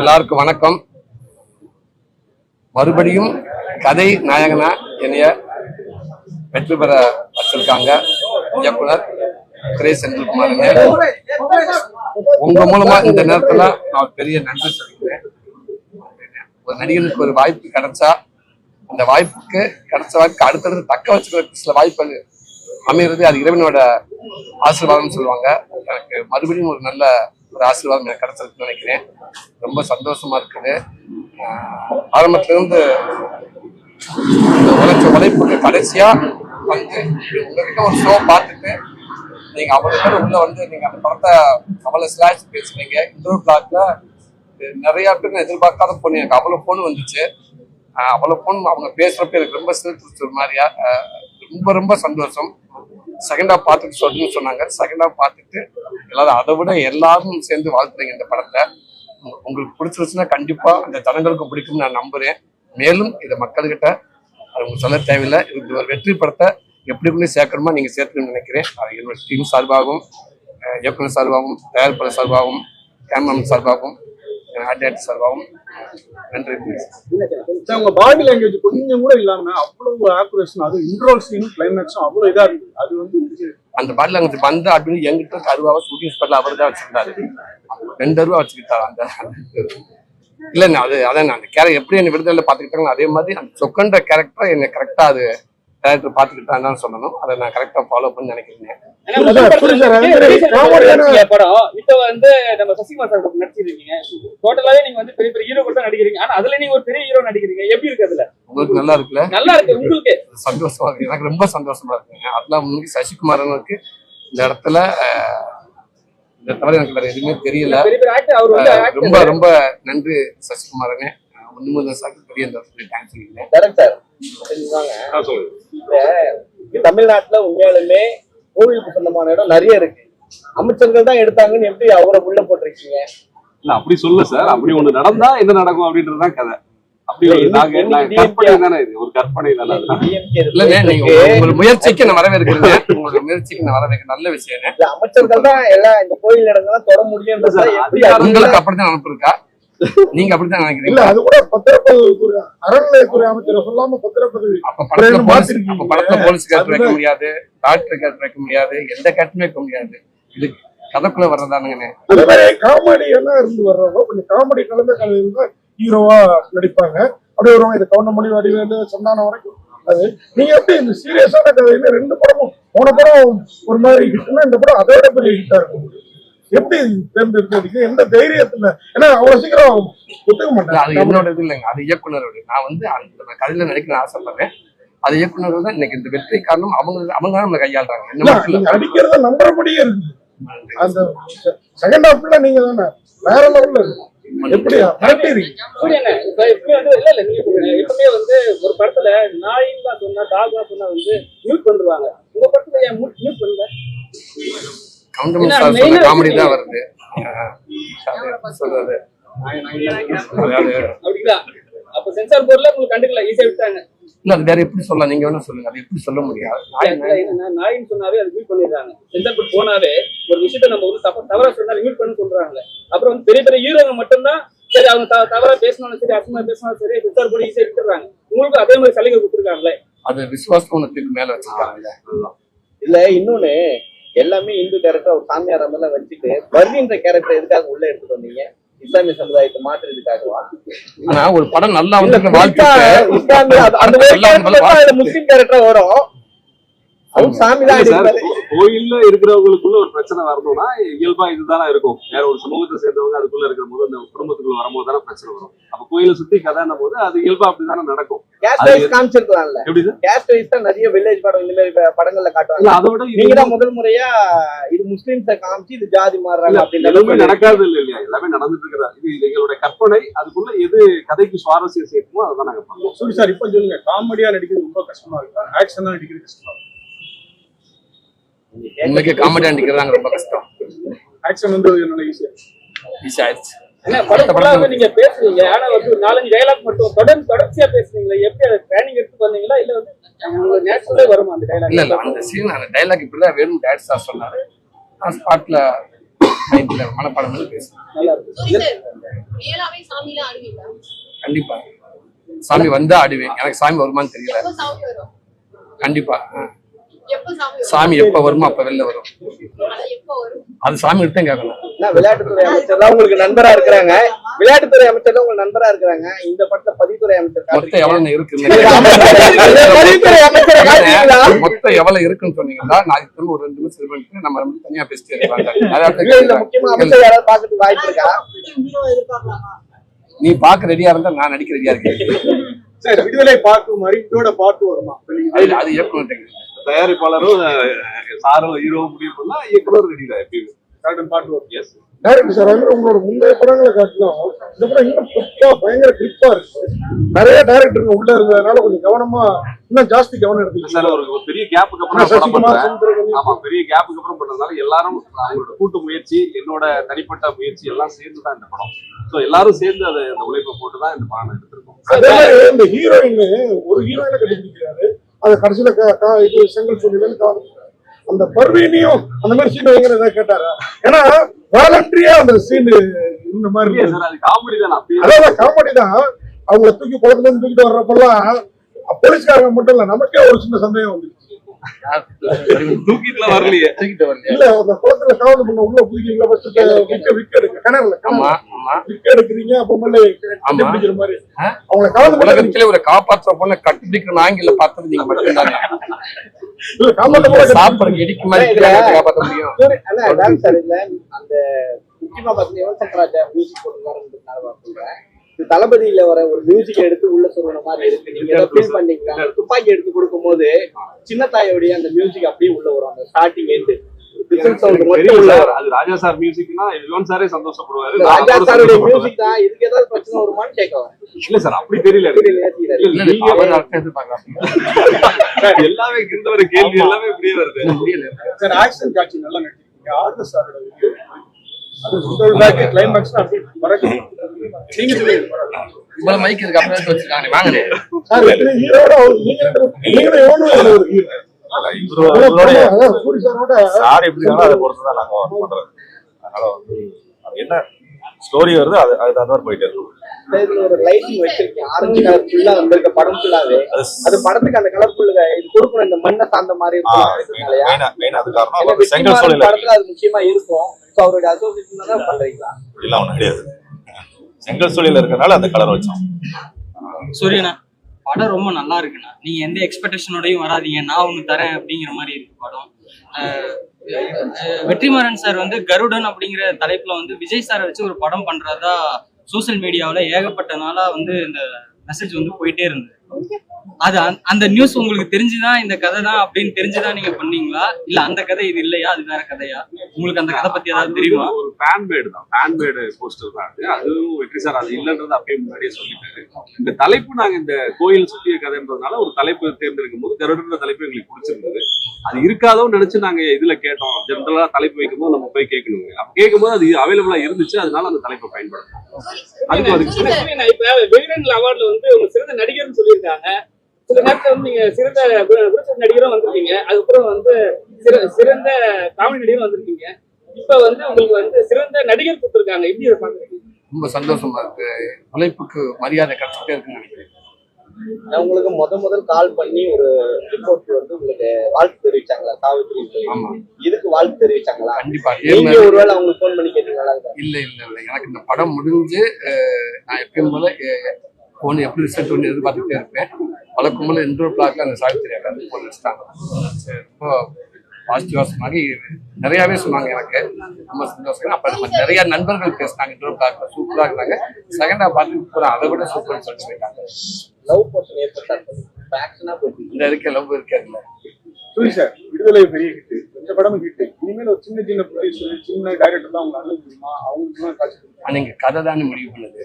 எல்லாருக்கும் வணக்கம். மறுபடியும் கதை நாயகனா என்னைய வெற்றி பெற வச்சிருக்காங்க இயக்குனர் திரை செந்தில்குமார் உங்க மூலமா இந்த நேரத்துல நான் ஒரு பெரிய நன்றி சொல்லிக்கிறேன். ஒரு நடிகனுக்கு ஒரு வாய்ப்பு கிடைச்சா அந்த வாய்ப்புக்கு கிடைச்ச வாய்ப்புக்கு அடுத்தடுத்து தக்க வச்சுக்கிற சில வாய்ப்புகள் அமைகிறது அது இறைவனோட ஆசீர்வாதம்னு சொல்லுவாங்க. எனக்கு மறுபடியும் ஒரு நல்ல ஒரு ஆசீர்வாதம் எனக்கு கிடைச்சிருக்குன்னு நினைக்கிறேன். ரொம்ப சந்தோஷமா இருக்குது. ஆரம்பத்திலிருந்து உழைச்ச உழைப்புக்கு கடைசியா வந்து உங்ககிட்ட ஒரு ஷோ பார்த்துட்டு நீங்க அவ்வளவு பேர் உள்ள வந்து நீங்க அந்த படத்தை அவ்வளவு ஸ்லாஷ் பேசுனீங்க. இன்னொரு பிளாக்ல நிறைய பேர் நான் எதிர்பார்க்காத போன் எனக்கு அவ்வளவு போன் வந்துச்சு. அவ்வளோ அவ்வளவு போன் அவங்க பேசுறப்ப எனக்கு ரொம்ப சிரிச்சு ஒரு மாதிரியா ரொம்ப ரொம்ப சந்தோஷம். செகண்ட் ஹாஃப் பார்த்துட்டு சொல்லணும்னு சொன்னாங்க. செகண்ட் ஹாஃப் பார்த்துட்டு எல்லாரும் அதை விட எல்லாரும் சேர்ந்து வாழ்த்துறீங்க இந்த படத்தை. உங்களுக்கு பிடிச்சிருச்சுன்னா கண்டிப்பா அந்த ஜனங்களுக்கும் பிடிக்கும்னு நான் நம்புறேன். மேலும் இதை மக்கள்கிட்ட அது உங்களுக்கு சொல்ல தேவையில்லை. இது ஒரு வெற்றி படத்தை எப்படி கொண்டு சேர்க்கணுமா நீங்க சேர்க்கணும்னு நினைக்கிறேன். அது என்னோட டீம் சார்பாகவும் இயக்குனர் சார்பாகவும் தயாரிப்பாளர் சார்பாகவும் கேமராமேன் சார்பாகவும் ஆர்டிஆர்டி சார்பாகவும் நன்றி சார், உங்க பாடி லாங்குவேஜ் கொஞ்சம் கூட இல்லாம அவ்வளவு ஆக்குரேஷன் அது இன்ட்ரோல் சீனும் கிளைமேக்ஸும் அவ்வளவு இதா இருந்தது அது வந்து அந்த பாட்டில் அங்கே வந்த அப்படின்னு எங்கிட்ட அருவாவை ஷூட்டிங் ஸ்பாட்ல அவர் தான் வச்சிருந்தாரு. ரெண்டு அருவா வச்சுக்கிட்டாரு அந்த இல்லைண்ணா அது அதான் அந்த கேரக்டர் எப்படி என்னை விடுதலை பார்த்துக்கிட்டாங்களோ அதே மாதிரி அந்த சொக்கன்ற கேரக்டர் என்னை கரெக்டா அது டேரக்டர் பார்த்துக்கிட்டான்னு சொல்லணும். அதை நான் கரெக்டா ஃபாலோ பண்ணி நினைக்கிறேன். படம் இப்ப வந்து நம்ம சசிகுமார் சார் நடிச்சிருக்கீங்க. டோட்டலாவே நீங்க வந்து பெரிய பெரிய ஹீரோ கூட நடிக்கிறீங்க. ஆனா அதுல நீங்க ஒரு பெரிய ஹீரோ நடிக்கிறீங்க. எப்படி இருக்கு அதுல? உங்களுக்கு நல்லா இருக்குல்ல? நல்லா இருக்கு உங்களுக்கு. சந்தோஷமா இருக்கு. எனக்கு ரொம்ப சந்தோஷமா இருக்குங்க. அதெல்லாம் முன்னாடி சசிகுமாரனுக்கு இந்த இடத்துல இந்த தவிர எனக்கு வேற எதுவுமே தெரியல. ரொம்ப ரொம்ப நன்றி சசிகுமாரனே. முதல் சாக்கு பெரிய தமிழ்நாட்டுல உண்மையாலுமே கோவிலுக்கு சொந்தமான இடம் நிறைய இருக்கு. அமைச்சர்கள் தான் எடுத்தாங்கன்னு எப்படி அவரை உள்ள போட்டிருக்கீங்க? இல்ல அப்படி சொல்ல சார். அப்படி ஒண்ணு நடந்தா என்ன நடக்கும் அப்படின்றதுதான் கதை. முயற்சிக்கு நான் உங்களுடைய முயற்சிக்கு நான் வரவேற்க நல்ல விஷயம். அமைச்சர்கள் தான் எல்லாம் இந்த கோயில் இடங்கள்லாம் தொட அதிகாரம் உங்களுக்கு அப்படித்தான் அனுப்பிருக்கா நீங்க அப்படித்தான் நினைக்கிறீங்க. அது கூட பத்திரப்பதிவு அறநிலையத்துறை அமைச்சரை சொல்லாம பத்திரப்பதிவு அப்ப படத்துல போலீஸ் படத்துல கேட்டு வைக்க. முடியாது டாக்டர் கேட்டு வைக்க முடியாது எந்த கேட்டுமே வைக்க முடியாது. இது கதைக்குள்ள வர்றதானுங்கண்ணே. அது மாதிரி காமெடி எல்லாம் இருந்து வர்றவங்க கொஞ்சம் காமெடி கலந்த கதை இருந்தா ஹீரோவா நடிப்பாங்க. அப்படியே வருவாங்க இது கவுண்டமணி வடிவேலு சந்தானம் வரைக்கும். அது நீங்க எப்படி இந்த சீரியஸான கதையில ரெண்டு படமும் போன படம் ஒரு மாதிரி ஹிட்னா இந்த படம் அதோட பெரிய ஹிட்டா இருக்கும். எப்படி தேர்ந்தெடுத்ததுக்கு எந்த தைரியத்துல? ஏன்னா அவ்வளவு சீக்கிரம் ஒத்துக்க இல்ல, அது என்னோட இது இல்லைங்க. அது இயக்குனரோட. நான் வந்து அந்த கதையில நடிக்கணும்னு ஆசைப்படுறேன். அது இயக்குனர் தான் இன்னைக்கு இந்த வெற்றி காரணம். அவங்க அவங்க தான் நம்மளை கையாளுறாங்க. அடிக்கிறத நம்புறபடியே இருக்கு. அந்த செகண்ட் ஹாஃப்ல நீங்க தானே? வேற லெவல்ல இருக்கு. எப்படியா மிரட்டிருக்கீங்க புரியுங்க இப்ப இப்படி வந்து இல்ல இல்ல நீங்க புரியுங்க. எப்பவுமே வந்து ஒரு படத்துல நாயின்லாம் சொன்னா டாக்லாம் சொன்னா வந்து மியூட் பண்ணிடுவாங்க. உங்க படத்துல ஏன் மியூட் பண்ணல? கவுண்டமணி இல்ல, சார் சொன்ன காமெடி தான். வருது அது எப்படி சொல்றது அதாவது அப்படிங்களா? அப்ப சென்சார் போர்டுல உங்களுக்கு கண்டுக்கல ஈஸியா விட்டாங்க இல்ல அது வேற எப்படி சொல்லலாம்? நீங்க வேணா சொல்லுங்க. அது எப்படி சொல்ல முடியாது நாயின்னு சொன்னாவே அது மியூட் பண்ணிடுறாங்க. சென்சார் போர்டு போனாவே ஒரு விஷயத்த நம்ம வந்து தப்ப தவறா சொன்னா மியூட் பண்ணி சொல்றாங்க அப்புறம் வந்து பெரிய பெரிய ஹீரோங்க மட்டும்தான் சரி அவங்க தவறா பேசினாலும் சரி அசமா பேசினாலும் சரி சென்சார் போர்டு ஈஸியா விட்டுறாங்க உங்களுக்கு அதே மாதிரி சலுகை கொடுத்துருக்காங்களே. அது விசுவாசம் ஒண்ணுத்துக்கு மேல வச்சிருக்காங்க இல்ல இன்னொன்னு எல்லாமே இந்து கேரக்டர் ஒரு சாமியார் எல்லாம் வச்சுட்டு வர்ணின்ற கேரக்டர் எதுக்காக உள்ள எடுத்துட்டு வந்தீங்க? இஸ்லாமிய சமுதாயத்தை மாற்றுறதுக்காகவா? ஆனா ஒரு படம் நல்லா வந்து அதுல முஸ்லிம் கேரக்டர் வரும். அவங்க சாமி தான் கோயில்ல இருக்கிறவங்களுக்குள்ள ஒரு பிரச்சனை வரணும்னா இயல்பா இதுதானே இருக்கும். வேற ஒரு சமூகத்தை சேர்ந்தவங்க அதுக்குள்ள இருக்கிற போது அந்த குடும்பத்துக்குள்ள வரும்போது தானே பிரச்சனை வரும். அப்ப கோயிலை சுத்தி கதைன்னும் போது அது இயல்பா அப்படிதானே நடக்கும். காமிச்சிருக்கலாம்ல. எப்படி சார் தான் நிறைய வில்லேஜ் படம் இந்த மாதிரி படங்கள்ல இல்ல காட்டுவாங்க. அதை விட இது நீங்க தான் முதல் முறையா இது முஸ்லிம்ஸ காமிச்சு இது ஜாதி மாறுறாங்க நடக்காது இல்ல இல்லையா? எல்லாமே நடந்துட்டு இருக்கிற இது எங்களுடைய கற்பனை அதுக்குள்ள எது கதைக்கு சுவாரஸ்யம் சேர்க்குமோ அதை நாங்க பண்ணுவோம் சூரி சார் இப்ப சொல்லுங்க. காமெடியா நடிக்கிறது ரொம்ப கஷ்டமா இருக்கா? ஆக்ஷனா நடிக்கிறது கஷ்டமா இன்னைக்கு காமெடி அடிக்கிறதாங்க ரொம்ப கஷ்டம். ஆக்ஷன் வந்து ஈஸி ஆயிடுச்சு. நீங்க பேசுவீங்க ஆனா வந்து நாலஞ்சு டைலாக் மட்டும் தொடர்ந்து தொடர்ச்சியா பேசுவீங்களா எப்படி அதை ட்ரைனிங் எடுத்து பண்ணீங்களா? இல்ல வந்து நேச்சுரலே வருமா அந்த டைலாக் இல்ல அந்த சீன் அந்த டைலாக் இப்படிதான் வேணும் டேட் சார் சொன்னாரு. நான் ஸ்பாட்ல மைண்ட்ல மனப்பாடம் பண்ணி பேசுறேன். கண்டிப்பா. சாமி வந்தா ஆடுவேன். எனக்கு சாமி வருமான்னு தெரியல. கண்டிப்பா. சாமி எப்ப வருமோ அப்ப வெளில வரும். ஆனா எப்ப வரும்? அது சாமி கிட்ட கேட்கணும். விளையாட்டுத்துறை அமைச்சர்லாம் உங்களுக்கு நண்பரா இருக்கிறாங்க. விளையாட்டுத்துறை அமைச்சர்லாம் உங்களுக்கு நண்பரா இருக்கிறாங்க. இந்த படத்துல பதிவுத்துறை அமைச்சர் மொத்தம் எவ்வளவு இருக்கு அமைச்சரை மொத்தம் எவ்வளவு இருக்குன்னு சொன்னீங்கன்னா நான் திரும்ப ஒரு ரெண்டு நிமிஷம் பண்ணிட்டு நம்ம தனியா பேசிட்டு அமைச்சர் பாக்கிறதுக்கு வாய்ப்பு இருக்கா? நீ பாக்க ரெடியா இருந்தா நான் நடிக்க ரெடியா இருக்கேன். சரி விடுதலை பார்க்கும் மாதிரி இதோட பார்த்து வருமா? அது அது இயக்குனர் தயாரிப்பாளரும் சாரும் ஹீரோவும் முடிவு பண்ணா இயக்குனர் ரெடி தான் எப்பயுமே. எஸ் டேரக்டர் சார் வந்து உங்களோட முந்தைய படங்களை காட்டிலும் இந்த படம் இன்னும் புதுப்பா பயங்கர கிளிப்பா இருக்கு. நிறைய டேரக்டருங்க உள்ள இருந்ததுனால கொஞ்சம் கவனமா இன்னும் ஜாஸ்தி கவனம் எடுத்துக்கிட்டு சார் ஒரு பெரிய கேப்புக்கு அப்புறம் ஆமா பெரிய கேப்புக்கு அப்புறம் பண்ணதுனால எல்லாரும் அவங்களோட கூட்டு முயற்சி என்னோட தனிப்பட்ட முயற்சி எல்லாம் சேர்ந்து தான் இந்த படம். சோ எல்லாரும் சேர்ந்து அதை அந்த உழைப்பை போட்டு தான் இந்த படம் எடுத்திருக்கோம். அதே மாதிரி இந்த ஹீரோயின் ஒரு ஹீரோயினை கண்டுபிடிக்கிறாரு. அது கடைசியில இது செங்கல் சொல்லி அந்த பர்வீனியும் அந்த மாதிரி சீன் வைங்கிற ஏதாவது கேட்டாரா? ஏன்னா வாலண்டரியா அந்த சீன் இந்த மாதிரி காமெடி தான் அதாவது காமெடி தான். அவங்கள தூக்கி குளத்துல தூக்கிட்டு வர்றப்பெல்லாம் போலீஸ்காரங்க மட்டும் இல்ல நமக்கே ஒரு சின்ன சந்தேகம் வந்துச்சு தூக்கிட்டுல வரலையே. தூக்கிட்டு வரலையா? இல்ல அந்த குளத்துல காவல் பண்ண உள்ள குதிக்கிறீங்களா விக்க விக்க எடுக்க. கிணறுல ஆமா கிணறு ஆமா. விக்க எடுக்கிறீங்க அப்புறமேல கண்டுபிடிக்கிற மாதிரி. ஆ? அவங்கள காவல் பண்ண உலகத்திலே ஒரு காப்பாற்ற பொண்ணை கட்டிப்பிடிக்கிற ஆங்கில பார்த்தது நீங்க இல்ல காப்பாத்த கூட சாப்பிடுறதுக்கு இடிக்கு மாதிரி காப்பாற்ற முடியும்? சரி, அண்ணா, அந்த முக்கியமா பாத்தீங்கன்னா யுவன் ராஜா மியூசிக் போட்டுருக்காருன்றதுனால சொல்றேன். தளபதியில வர ஒரு மியூசிக் எடுத்து உள்ள சொல்ற மாதிரி இருக்கு. நீங்க ஏதோ ஃபீல் பண்ணீங்களா? துப்பாக்கி எடுத்து கொடுக்கும்போது சின்ன தாயோடைய அந்த மியூசிக் அப்படியே உள்ள வரும். அந்த ஸ்டார்டிங் எண்டு ராஜா சார் மியூசிக்னா யுவன் சாரே சந்தோஷப்படுவாரு. ராஜா சாருடைய. மியூசிக் தான். இதுக்கு ஏதாவது பிரச்சனை வருமான்னு கேட்க வரேன் இல்ல சார் அப்படி தெரியல எல்லாமே இந்த ஒரு கேள்வி எல்லாமே இப்படியே வருது. சார் ஆக்ஷன் காட்சி நல்லா நடிச்சிருக்கீங்க. ஆர்டர் சாரோட இவ்வளவு மைக் இருக்கு அப்புறம் வச்சிருக்காங்க? சார் எப்படி இருக்காங்களோ அதை பொறுத்து தான் நாங்க பண்றது. அதனால வந்து அது என்ன ஸ்டோரி வருது அது அது தகுந்த மாதிரி போயிட்டே இருக்கும். ஒரு லைட்டிங் வச்சிருக்கேன். ஆரஞ்சு கலர் ஃபுல்லா வந்திருக்க படம் ஃபுல்லாவே அது படத்துக்கு அந்த கலர் ஃபுல்லு இது கொடுக்கணும். இந்த மண்ணை சார்ந்த மாதிரி இருக்கனாலயா மெயின் மெயின் அது படத்துல முக்கியமா இருக்கும். சோ அவருடைய அசோசியேஷன் தான் பண்றீங்களா? இல்ல ஒண்ணும் கிடையாது. செங்கல் சூழல இருக்கறனால அந்த கலர் வச்சோம். சூரியனா படம் ரொம்ப நல்லா இருக்குண்ணா. நீங்க எந்த எக்ஸ்பெக்டேஷனோடயும் வராதீங்க. நான் ஒண்ணு தரேன் அப்படிங்கிற மாதிரி இருக்கு படம். வெற்றிமாறன் சார் வந்து கருடன் அப்படிங்கிற தலைப்புல வந்து விஜய் சாரை வச்சு ஒரு படம் பண்றதா சோஷியல் மீடியாவில் ஏகப்பட்ட நாளாக வந்து இந்த மெசேஜ் வந்து போயிட்டே இருந்தது. அது அந்த- நியூஸ் உங்களுக்கு தெரிஞ்சுதான் இந்த கதை தான் அப்படின்னு தெரிஞ்சுதான் நீங்க பண்ணீங்களா? இல்ல அந்த கதை இது இல்லையா? அது வேற கதையா? உங்களுக்கு அந்த கதை பத்தி ஏதாவது தெரியுமா? ஒரு ஃபேன் மேடு தான். ஃபேன் மேடு போஸ்டர் தான் அது. அதுவும் வெற்றி சார் அது இல்லைன்றது அப்பயே முன்னாடியே சொல்லிட்டாரு. இந்த தலைப்பு நாங்க இந்த கோயில் சுத்திய கதைன்றதுனால ஒரு தலைப்பு தேர்ந்தெடுக்கும் போது கருடன்ற தலைப்பு எங்களுக்கு பிடிச்சிருந்தது. அது இருக்காதோன்னு நினைச்சு நாங்க இதுல கேட்டோம். ஜென்ரலா தலைப்பு வைக்கும்போது நம்ம போய் கேட்கணுங்க. அப்ப கேட்கும்போது அது அவைலபிளா இருந்துச்சு. அதனால அந்த தலைப்பை பயன்படுத்தணும் அதுக்கு அதுக்கு அவார்ட்ல வந்து சிறந்த நடிகர்னு சொல்லியிருக்காங்க சில நேரத்துல வந்து நீங்க சிறந்த கு- குருத்த நடிகரும் வந்திருக்கீங்க. அதுக்கப்புறம் வந்து சிற- சிறந்த காமெடி நடிகரும் வந்திருக்கீங்க. இப்ப வந்து உங்களுக்கு வந்து சிறந்த நடிகர் கொடுத்துருக்காங்க. எப்படி இதை பாக்குறீங்க ரொம்ப சந்தோஷமா இருக்கு. உழைப்புக்கு மரியாதை கிடைச்சிட்டே இருக்குன்னு நினைக்கிறேன். உங்களுக்கு முத முதல் கால் பண்ணி ஒரு ரிப்போர்ட் வந்து உங்களுக்கு வாழ்த்து தெரிவிச்சாங்களா. ஆமா. இதுக்கு வாழ்த்து தெரிவிச்சாங்களா? கண்டிப்பா. நீங்க ஒருவேளை அவங்களுக்கு ஃபோன் பண்ணி கேட்டீங்களா? இல்ல இல்ல இல்ல. எனக்கு இந்த படம் முடிஞ்சு நான் எப்பயும் போல போன் எப்படி ரிசல்ட் ஒன்று எதிர்பார்த்துட்டே இருப்பேன். வழக்கம் போல இன்டோர் பிளாக்ல அந்த சாவித்திரி அக்கா போன் வச்சுட்டாங்க. ரொம்ப பாசிட்டிவா சொன்னாங்க. நிறையவே சொன்னாங்க எனக்கு. ரொம்ப சந்தோஷம். அப்ப நம்ம நிறைய நண்பர்கள் பேசினாங்க. இன்டோர் பிளாக்ல சூப்பரா இருந்தாங்க. செகண்டா பார்த்து இப்போ அதை விட சூப்பர் சொல்லிட்டு போயிட்டாங்க. லவ் போர்ஷன் ஏற்பட்டாங்க ஆக்ஷனா போயிட்டு இந்த இருக்க. லவ் இருக்காதுல்ல சூரி சார் விடுதலை பெரிய ஹிட் இந்த படம் ஹிட் இனிமேல் ஒரு சின்ன சின்ன ப்ரொடியூசர் சின்ன டைரக்டர் தான் அவங்க அணுக முடியுமா? அவங்களுக்கு தான் காட்சி இங்க கதை தானே முடிவு பண்ணுது.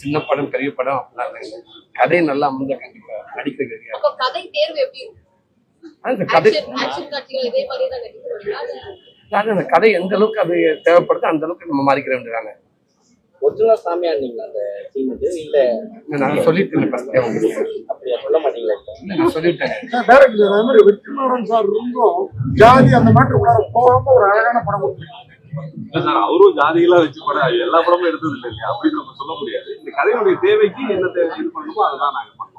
சின்ன படம் பெரிய படம் அப்படிலாம் இல்லை கதை நல்லா அமைஞ்ச கண்டிப்பா நடிக்க கிடையாது அப்ப கதை தேர்வு எப்படி இருக்கும் அந்த கதை எந்த அளவுக்கு அது தேவைப்படுதோ அந்த அளவுக்கு நம்ம மாறிக்கிற வேண்டியதாங்க ஒரிஜினல் சாமியா இருந்தீங்களா அந்த இது இல்ல நான் சொல்லிட்டேன் அப்படியா? சொல்ல மாட்டீங்களா நான் சொல்லிட்டேன். டைரக்டர் அதே மாதிரி வெற்றிமாறன் சார் இருந்தும் ஜாதி அந்த மாதிரி உள்ளார போகாம ஒரு அழகான படம் அவரும் ஜாதிகளா வச்சு படம் எல்லா படமும் எடுத்தது இல்லை இல்லையா? அப்படின்னு நம்ம சொல்ல முடியாது. இந்த கதையுடைய தேவைக்கு என்ன தேவை இது பண்ணணுமோ அதுதான் நாங்க பண்ணோம்.